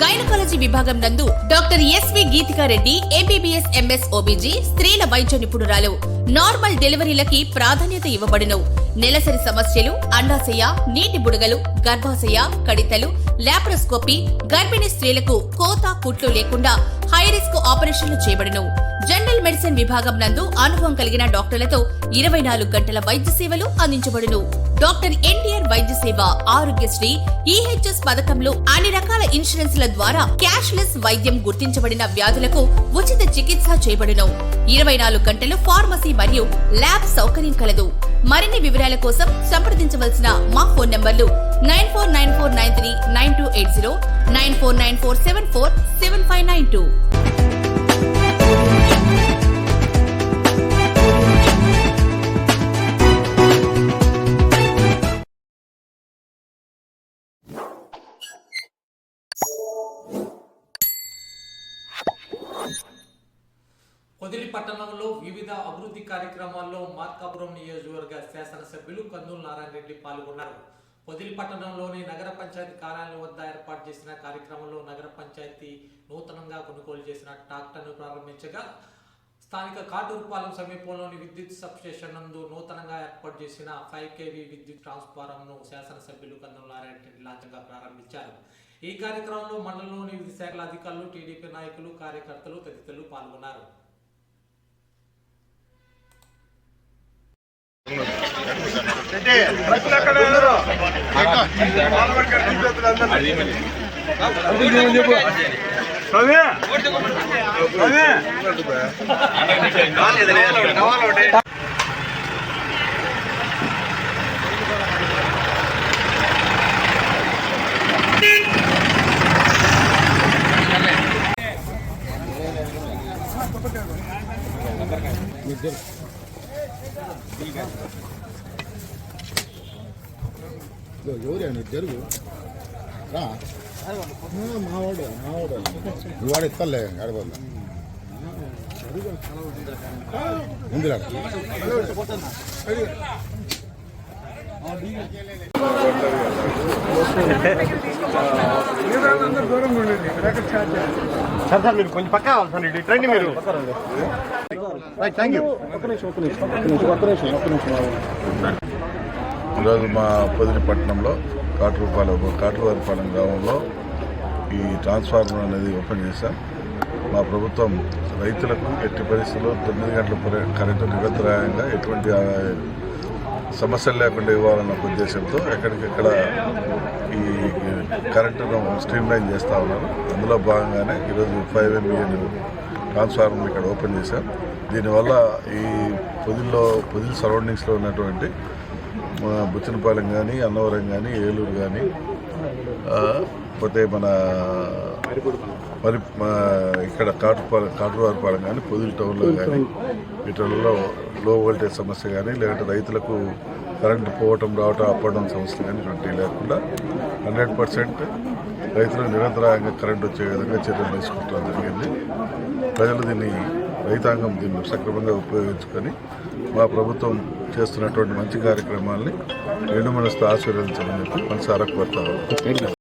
Gynaecology విభాగం నందు doctor SV Geethika Reddy MBBS MS OBG స్త్రీల వైద్య నిపుణురాలు. నార్మల్ డెలివరీలకి ప్రాధాన్యత ఇవ్వబడును నెలసరి సమస్యలు అండాశయ నీటి బుడగలు గర్భాశయ కడితలు లాప్రోస్కోపీ గర్భిణీ స్త్రీలకు కోత కుట్లు లేకుండా హై రిస్క్ ఆపరేషన్లు చేయబడును జనరల్ మెడిసిన్ విభాగం నందు అనుభవం కలిగిన డాక్టర్లతో ఇరవై నాలుగు గంటల వైద్య సేవలు అందించబడును. డాక్టర్ ఎన్టీఆర్ వైద్య సేవ ఆరోగ్యశ్రీ ఈహెచ్ఎస్ పథకంలో అన్ని రకాల ఇన్సూరెన్స్ల ద్వారా క్యాష్ లెస్ వైద్యం గుర్తించబడిన వ్యాధులకు ఉచిత చికిత్స చేయబడును. ఇరవై నాలుగు గంటలు ఫార్మసీ మరియు ల్యాబ్ సౌకర్యం కలదు. మరిన్ని వివరాల కోసం సంప్రదించవలసిన మా ఫోన్ నంబర్లు nine four nine four nine three nine two eight zero nine four nine four seven four seven five nine two. Podili పట్టణంలో వివిధ అభివృద్ధి కార్యక్రమాల్లో మార్కాపురం నియోజకవర్గ శాసనసభ్యులు కందుల నారాయణ రెడ్డి పాల్గొన్నారు. పొదిలి పట్టణంలోని నగర పంచాయతీ కార్యాలయం వద్ద ఏర్పాటు చేసిన కార్యక్రమంలో నగర పంచాయతీ నూతనంగా కొనుగోలు చేసిన ట్రాక్టర్ను ప్రారంభించగా స్థానిక కాటూరుపాలెం సమీపంలోని విద్యుత్ సబ్స్టేషన్ నందు నూతనంగా ఏర్పాటు చేసిన ఫైవ్ కేవీ విద్యుత్ ట్రాన్స్ఫారంను శాసనసభ్యులు కందుల నారాయణ రెడ్డి లాంఛనంగా ప్రారంభించారు. ఈ కార్యక్రమంలో మండలంలోని వివిధ శాఖల అధికారులు టీడీపీ నాయకులు కార్యకర్తలు తదితరులు పాల్గొన్నారు. ప్రతి అక్కడ చదివే ठीक है ఎవరు జరుగు. మావాడు మావాడు ఇవాడు ఇస్తలే ముందురా. సార్ సార్ మీరు కొంచెం పక్క సార్ ఇటు రండి మీరు. థ్యాంక్ యూ ఈరోజు మా పొదిలి పట్టణంలో కాటూరుపాలెం గ్రామంలో ఈ ట్రాన్స్ఫార్మర్ అనేది ఓపెన్ చేశాం. మా ప్రభుత్వం రైతులకు ఎట్టి పరిస్థితుల్లో తొమ్మిది గంటల పరి- కరెంటు నిరంతరాయంగా ఎటువంటి సమస్యలు లేకుండా ఇవ్వాలన్న ఉద్దేశంతో ఎక్కడికెక్కడ ఈ కరెంటును స్ట్రీమ్ లైన్ చేస్తూ ఉన్నారు. అందులో భాగంగానే ఈరోజు ఫైవ్ ఎంబీఎన్ ట్రాన్స్ఫార్మర్ ఇక్కడ ఓపెన్ చేశాం. దీనివల్ల ఈ పొదిల్లో పొదిల్ సరౌండింగ్స్లో ఉన్నటువంటి బుచ్చనపాలెం కానీ అన్నవరం కానీ ఏలూరు కానీ పోతే మన మరి ఇక్కడ కాటుపాలెం కాటువారిపాలెం కానీ పొదిలి టౌన్లో కానీ వీటిల్లో లో వోల్టేజ్ సమస్య కానీ లేదంటే రైతులకు కరెంటు పోవటం రావటం అప్పడం సమస్య కానీ ఇటువంటి లేకుండా హండ్రెడ్ పర్సెంట్ రైతులకు నిరంతరాయంగా కరెంట్ వచ్చే విధంగా చర్యలు తీసుకుంటాం జరిగింది. ప్రజలు దీన్ని రైతాంగం దీన్ని సక్రమంగా ఉపయోగించుకొని మా ప్రభుత్వం చేస్తున్నటువంటి మంచి కార్యక్రమాల్ని రెండు మనస్తో ఆశీర్వదించమని చెప్పి మనసారా కోరుతాము